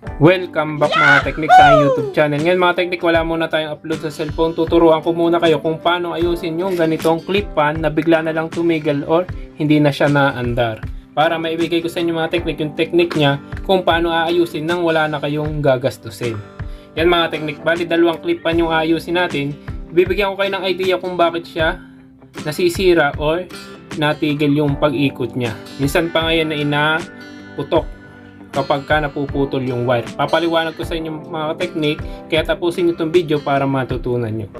Welcome back mga teknik sa aking YouTube channel. Ngayon mga teknik, wala muna tayong upload sa cellphone. Tuturuan ko muna kayo kung paano ayusin yung ganitong clip pan na bigla na lang tumigil or hindi na siya naandar. Para maibigay ko sa inyo mga teknik yung teknik niya kung paano aayusin nang wala na kayong gagastusin. Yan mga teknik, bali dalawang clip pan yung aayusin natin. Bibigyan ko kayo ng idea kung bakit siya nasisira or natigil yung pag-ikot niya. Minsan pa ngayon na inaputok kapag ka napuputol yung wire. Papaliwanag ko sa inyo mga technique, kaya tapusin nyo itong video para matutunan nyo.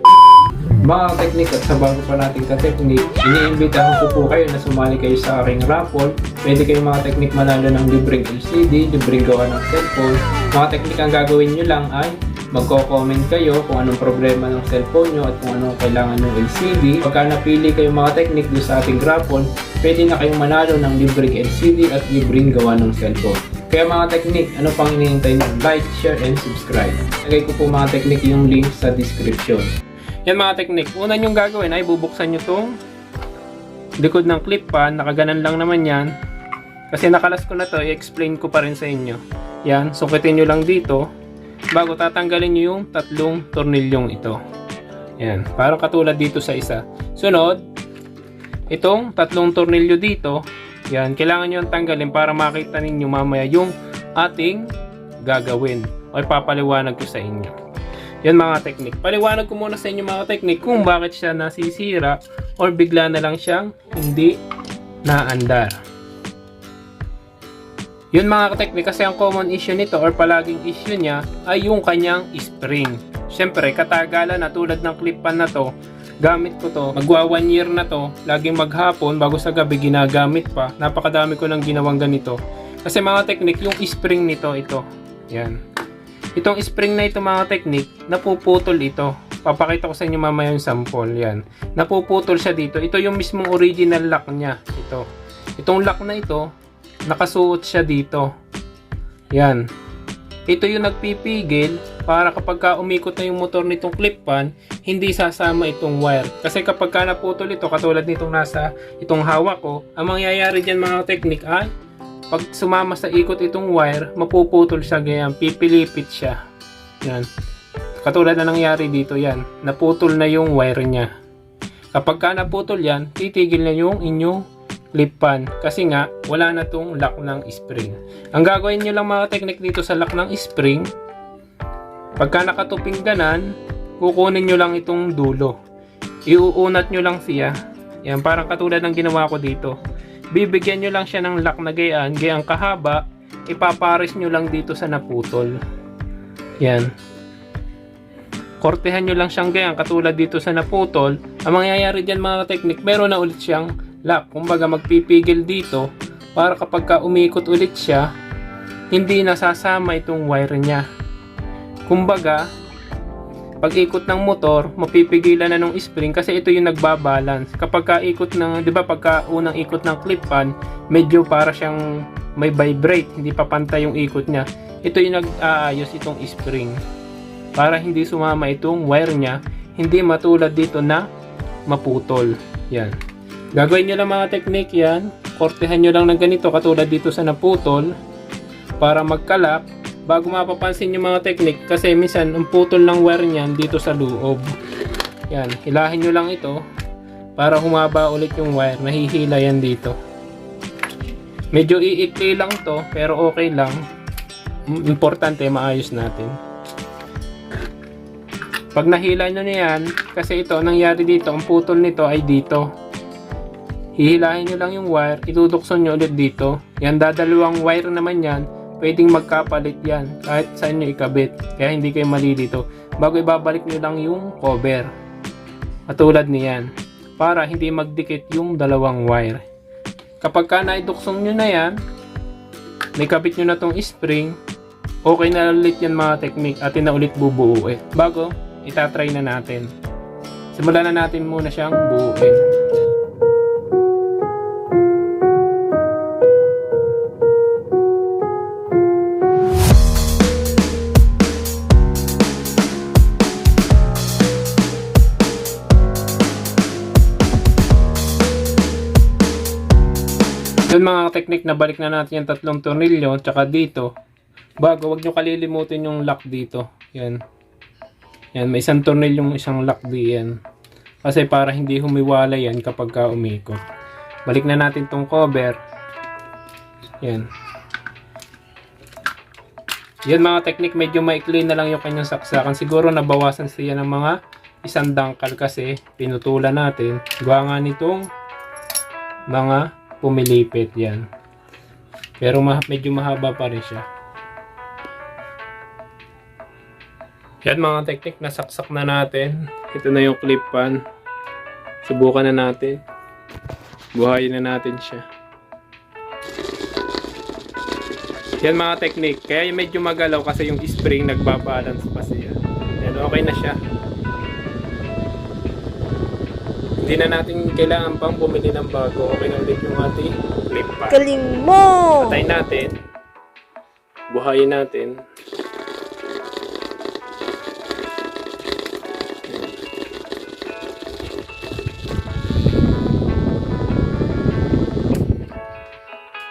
Mga technique at sa bago pa natin ka technique, iniimbitahan ko po kayo na sumali kayo sa aking raffle. Pwede kayo mga technique manalo ng libreng LCD, libreng gawa ng cellphone. Mga technique ang gagawin nyo lang ay magko-comment kayo kung anong problema ng cellphone nyo at kung anong kailangan ng LCD. Pagka napili kayo mga technique doon sa ating raffle, pwede na kayong manalo ng libreng LCD at libreng gawa ng cellphone. Kaya mga technique, ano pang hinihintay nyo? Like, share, and subscribe. Lagay ko po mga technique yung link sa description. Yan mga technique, una nyong gagawin ay bubuksan nyo tong likod ng clip pan, nakaganan lang naman yan. Kasi nakalas ko na to, i-explain ko pa rin sa inyo. Yan, sukitin nyo lang dito bago tatanggalin nyo yung tatlong tornilyong ito. Yan, parang katulad dito sa isa. Sunod, itong tatlong tornilyo dito, yan, kailangan nyo ang tanggalin para makita ninyo mamaya yung ating gagawin o ipapaliwanag ko sa inyo. Yan mga teknik. Paliwanag ko muna sa inyo mga teknik kung bakit siya nasisira or bigla na lang siyang hindi naandar. Yun mga teknik kasi ang common issue nito or palaging issue niya ay yung kanyang spring. Siyempre, katagalan na tulad ng clip pan na to, gamit ko to, magwa one year na to, laging maghapon bago sa gabi ginagamit pa. Napakadami ko nang ginawang ganito. Kasi mga teknik, yung spring nito, ito. Yan. Itong spring na ito mga teknik, napuputol ito. Papakita ko sa inyo mamaya yung sample. Yan. Napuputol siya dito. Ito yung mismong original lock niya. Ito. Itong lock na ito, nakasuot siya dito. Yan. Ito yung nagpipigil para kapag ka umikot na yung motor nitong clip pan, hindi sasama itong wire. Kasi kapag ka naputol ito, katulad nitong nasa itong hawak ko, ang mangyayari dyan mga teknik ay pag sumama sa ikot itong wire, mapuputol siya ganyan, pipilipit siya. Yan. Katulad na nangyari dito yan, naputol na yung wire niya. Kapag ka naputol yan, titigil na yung inyong clip pan kasi nga wala na tong lock ng spring. Ang gagawin nyo lang mga technique dito sa lock ng spring, pagka nakatuping ganan, kukunin nyo lang itong dulo. Iuunat nyo lang siya. Yan, parang katulad ng ginawa ko dito. Bibigyan nyo lang siya ng lock na gayaan, gayang kahaba, ipapares nyo lang dito sa naputol. Yan. Kortehan nyo lang siyang gayang katulad dito sa naputol. Ang mangyayari dyan mga technique, meron na ulit siyang lock. Kumbaga magpipigil dito para kapag ka umikot ulit siya, hindi nasasama itong wire niya. Kumbaga, pag ikot ng motor, mapipigilan na ng spring kasi ito yung nagbabalance. Kapag ka ikot ng, 'di ba, pagka unang ikot ng clip pan, medyo para siyang may vibrate, hindi pa pantay yung ikot niya. Ito yung nag-aayos itong spring. Para hindi sumama itong wire niya, hindi matulad dito na maputol. Yan. Gagawin nyo lang mga technique yan. Kortehan nyo lang ng ganito katulad dito sa naputol para magkalap bago mapapansin yung mga technique kasi minsan ang putol ng wire niyan dito sa loob. Yan, hilahin nyo lang ito para humaba ulit yung wire. Nahihila yan dito. Medyo iikli lang to pero okay lang. Importante maayos natin. Pag nahila nyo na yan, kasi ito, ang nangyari dito, ang putol nito ay dito. Hihilahin nyo lang yung wire, itudukson nyo ulit dito. Yan, dadalawang wire naman yan, pwedeng magkapalit yan, kahit saan nyo ikabit. Kaya hindi kayo malilito. Bago ibabalik nyo lang yung cover. Katulad niyan. Para hindi magdikit yung dalawang wire. Kapag ka naiduksong nyo na yan, may kabit nyo na tong spring, okay na ulit yan mga technique at na ulit bubuuin. Bago, itatry na natin. Simulan na natin muna siyang buuin. Yun mga technique na balik na natin yung tatlong tornilyo tsaka dito Bago, wag nyo kalilimutin yung lock dito. Yan. Yan, may isang tornil yung isang lock diyan. Kasi para hindi humiwala yan kapag ka umikot. Balik na natin tong cover. Yan. Yan mga technique, medyo maikli na lang yung kanyang saksakan. Siguro nabawasan siya ng mga isang dangkal kasi pinutulan natin. Gawa nga nitong mga pumilipit yan. Pero ma- medyo mahaba pa rin siya. Yan mga technique, nasaksak na natin. Ito na yung clip pan. Subukan na natin. Buhayin na natin siya. Yan mga technique. Kaya medyo magalaw kasi yung spring nagbabalance pa siya. Yan, okay na siya. Hindi na natin kailangan pang bumili ng bago. Okay na ulit yung ating clip pan. Galing mo! Patay natin. Buhayin natin.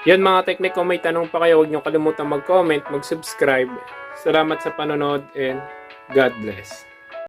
Yan mga teknik, kung may tanong pa kayo, huwag niyo kalimutan mag-comment, mag-subscribe. Salamat sa panonood and God bless.